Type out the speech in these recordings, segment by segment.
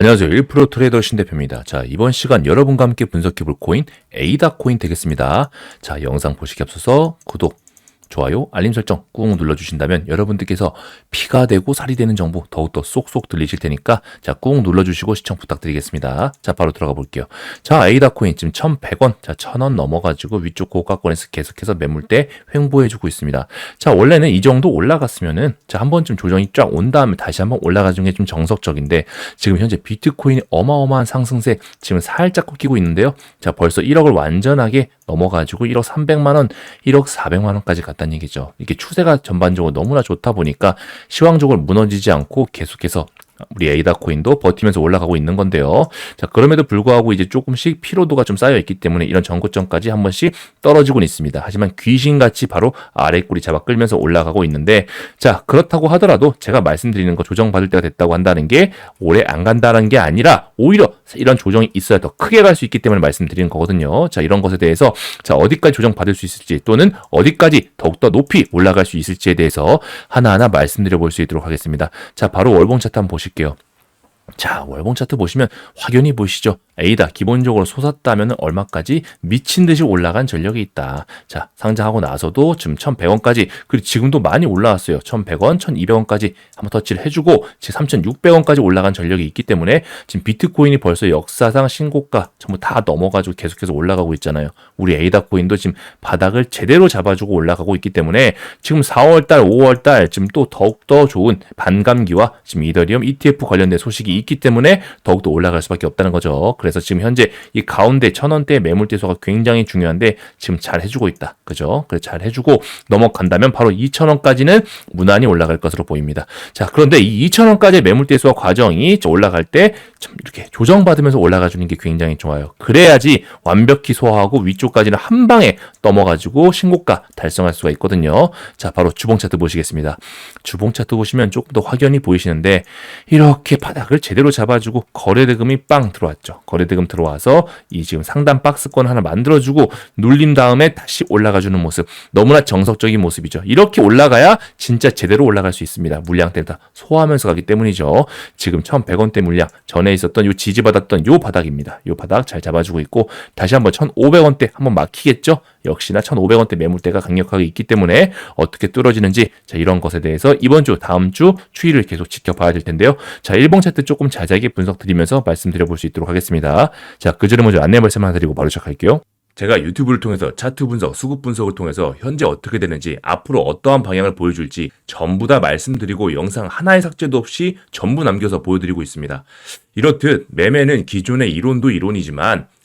안녕하세요. 1프로 트레이더 신대표입니다. 자, 이번 시간 여러분과 함께 분석해 볼 코인 에이다 코인 되겠습니다. 자, 영상 보시기 앞서서 구독, 좋아요, 알림 설정 꾹 눌러주신다면 여러분들께서 피가 되고 살이 되는 정보 더욱더 쏙쏙 들리실 테니까 자, 꾹 눌러주시고 시청 부탁드리겠습니다. 자, 바로 들어가 볼게요. 자, 에이다 코인 지금 1,100원, 자, 1,000원 넘어가지고 위쪽 고가권에서 계속해서 매물대 횡보해주고 있습니다. 자, 원래는 이 정도 올라갔으면은 자, 한 번쯤 조정이 쫙 온 다음에 다시 한번 올라가는 게 좀 정석적인데 지금 현재 비트코인이 어마어마한 상승세 지금 살짝 꺾이고 있는데요. 자, 벌써 1억을 완전하게 넘어가지고 1억 300만 원, 1억 400만 원까지 갔 다는 얘기죠. 이게 추세가 전반적으로 너무나 좋다 보니까 시황적으로 무너지지 않고 계속해서 우리 에이다 코인도 버티면서 올라가고 있는 건데요. 자, 그럼에도 불구하고 이제 조금씩 피로도가 좀 쌓여 있기 때문에 이런 전고점까지 한 번씩 떨어지고 있습니다. 하지만 귀신같이 바로 아래 꼬리 잡아 끌면서 올라가고 있는데 자, 그렇다고 하더라도 제가 말씀드리는 거 조정받을 때가 됐다고 한다는 게 오래 안 간다는 게 아니라 오히려 이런 조정이 있어야 더 크게 갈 수 있기 때문에 말씀드리는 거거든요. 자, 이런 것에 대해서 자, 어디까지 조정받을 수 있을지 또는 어디까지 더욱더 높이 올라갈 수 있을지에 대해서 하나하나 말씀드려 볼 수 있도록 하겠습니다. 자, 바로 월봉 차트 한번 보 실게요. 자, 월봉 차트 보시면 확연히 보이시죠? A다. 기본적으로 솟았다면 얼마까지 미친 듯이 올라간 전력이 있다. 자, 상장하고 나서도 지금 1,100원까지 그리고 지금도 많이 올라왔어요. 1,100원, 1,200원까지 한번 터치를 해주고 지금 3,600원까지 올라간 전력이 있기 때문에 지금 비트코인이 벌써 역사상 신고가 전부 다 넘어가지고 계속해서 올라가고 있잖아요. 우리 에이다 코인도 지금 바닥을 제대로 잡아주고 올라가고 있기 때문에 지금 4월달, 5월달 지금 또 더욱더 좋은 반감기와 지금 이더리움 ETF 관련된 소식이 있기 때문에 더욱더 올라갈 수밖에 없다는 거죠. 그래서 지금 현재 이 가운데 천 원대 매물 대소가 굉장히 중요한데 지금 잘 해주고 있다. 그죠? 그래 잘 해주고 넘어간다면 바로 2천 원까지는 무난히 올라갈 것으로 보입니다. 자 그런데 이 2천 원까지 매물 대소 과정이 올라갈 때 좀 이렇게 조정받으면서 올라가 주는 게 굉장히 좋아요. 그래야지 완벽히 소화하고 위쪽까지는 한 방에 넘어가지고 신고가 달성할 수가 있거든요. 자 바로 주봉 차트 보시겠습니다. 주봉 차트 보시면 조금 더 확연히 보이시는데 이렇게 바닥을 제대로 잡아주고 거래대금이 빵 들어왔죠. 대금 들어와서 이 지금 상단 박스권 하나 만들어주고 눌린 다음에 다시 올라가주는 모습 너무나 정석적인 모습이죠. 이렇게 올라가야 진짜 제대로 올라갈 수 있습니다. 물량 때문에 다 소화하면서 가기 때문이죠. 지금 1,100원대 물량 전에 있었던 요 지지받았던 요 바닥입니다. 요 바닥 잘 잡아주고 있고 다시 한번 1,500원대 한번 막히겠죠. 역시나 1,500원대 매물대가 강력하게 있기 때문에 어떻게 뚫어지는지 자 이런 것에 대해서 이번 주 다음 주 추이를 계속 지켜봐야 될 텐데요. 자 일봉 차트 조금 자세하게 분석 드리면서 말씀드려 볼 수 있도록 하겠습니다. 자 그 전에 먼저 안내 말씀 하나 드리고 바로 시작할게요. 제가 유튜브를 통해서 차트 분석, 수급 분석을 통해서 현재 어떻게 되는지, 앞으로 어떠한 방향을 보여줄지 전부 다 말씀드리고 영상 하나의 삭제도 없이 전부 남겨서 보여드리고 있습니다. 이렇듯 매매는 기존의 이론도 이론이지만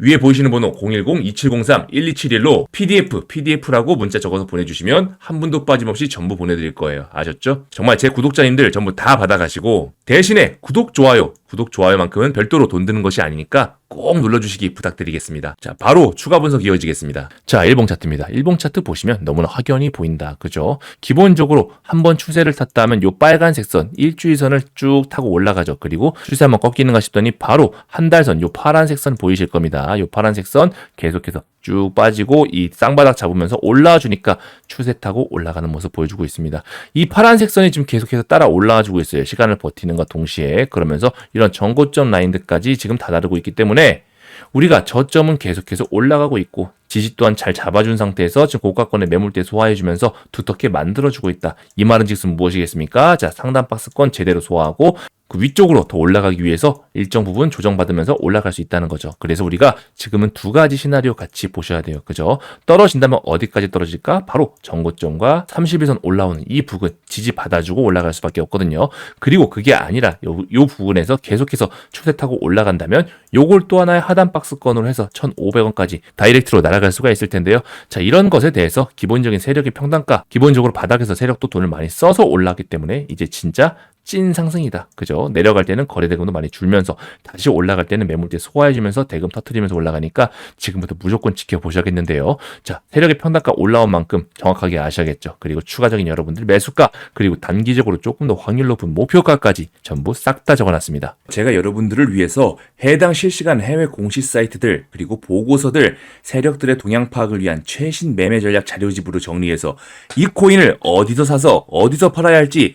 위에 보이시는 번호 010-2703-1271로 PDF, PDF라고 문자 적어서 보내주시면 한 분도 빠짐없이 전부 보내드릴 거예요. 아셨죠? 정말 제 구독자님들 전부 다 받아가시고 대신에 구독, 좋아요, 구독, 좋아요만큼은 별도로 돈 드는 것이 아니니까 꼭 눌러주시기 부탁드리겠습니다. 자, 바로 추가 분석 이어지겠습니다. 자, 일봉 차트입니다. 일봉 차트 보시면 너무나 확연히 보인다. 그죠? 기본적으로 한번 추세를 탔다 하면 요 빨간색 선, 일주일선을 쭉 타고 올라가죠. 그리고 추세 한번 꺾이는가 싶더니 바로 한 달선, 요 파란색 선 보이실 겁니다. 요 파란색 선 계속해서 쭉 빠지고 이 쌍바닥 잡으면서 올라와 주니까 추세 타고 올라가는 모습 보여주고 있습니다. 이 파란색 선이 지금 계속해서 따라 올라와 주고 있어요. 시간을 버티는 것 동시에 그러면서 이런 전고점 라인들까지 지금 다다르고 있기 때문에 우리가 저점은 계속해서 올라가고 있고 지지 또한 잘 잡아준 상태에서 지금 고가권의 매물대 소화해주면서 두텁게 만들어주고 있다. 이 말은 즉슨 무엇이겠습니까? 자 상단 박스권 제대로 소화하고 그 위쪽으로 더 올라가기 위해서 일정 부분 조정받으면서 올라갈 수 있다는 거죠. 그래서 우리가 지금은 두 가지 시나리오 같이 보셔야 돼요. 그죠? 떨어진다면 어디까지 떨어질까? 바로 전고점과 31선 올라오는 이 부근 지지 받아주고 올라갈 수밖에 없거든요. 그리고 그게 아니라 요, 요 부분에서 계속해서 추세 타고 올라간다면 요걸 또 하나의 하단 박스권으로 해서 1,500원까지 다이렉트로 날아 갈 수가 있을 텐데요. 자, 이런 것에 대해서 기본적인 세력의 평단가, 기본적으로 바닥에서 세력도 돈을 많이 써서 올라왔기 때문에 이제 진짜 찐 상승이다. 그죠? 내려갈 때는 거래 대금도 많이 줄면서 다시 올라갈 때는 매물대 소화해주면서 대금 터트리면서 올라가니까 지금부터 무조건 지켜보셔야겠는데요. 자, 세력의 평단가 올라온 만큼 정확하게 아셔야겠죠. 그리고 추가적인 여러분들 매수가 그리고 단기적으로 조금 더 확률 높은 목표가까지 전부 싹 다 적어놨습니다. 제가 여러분들을 위해서 해당 실시간 해외 공시 사이트들 그리고 보고서들 세력들의 동향 파악을 위한 최신 매매 전략 자료집으로 정리해서 이 코인을 어디서 사서 어디서 팔아야 할지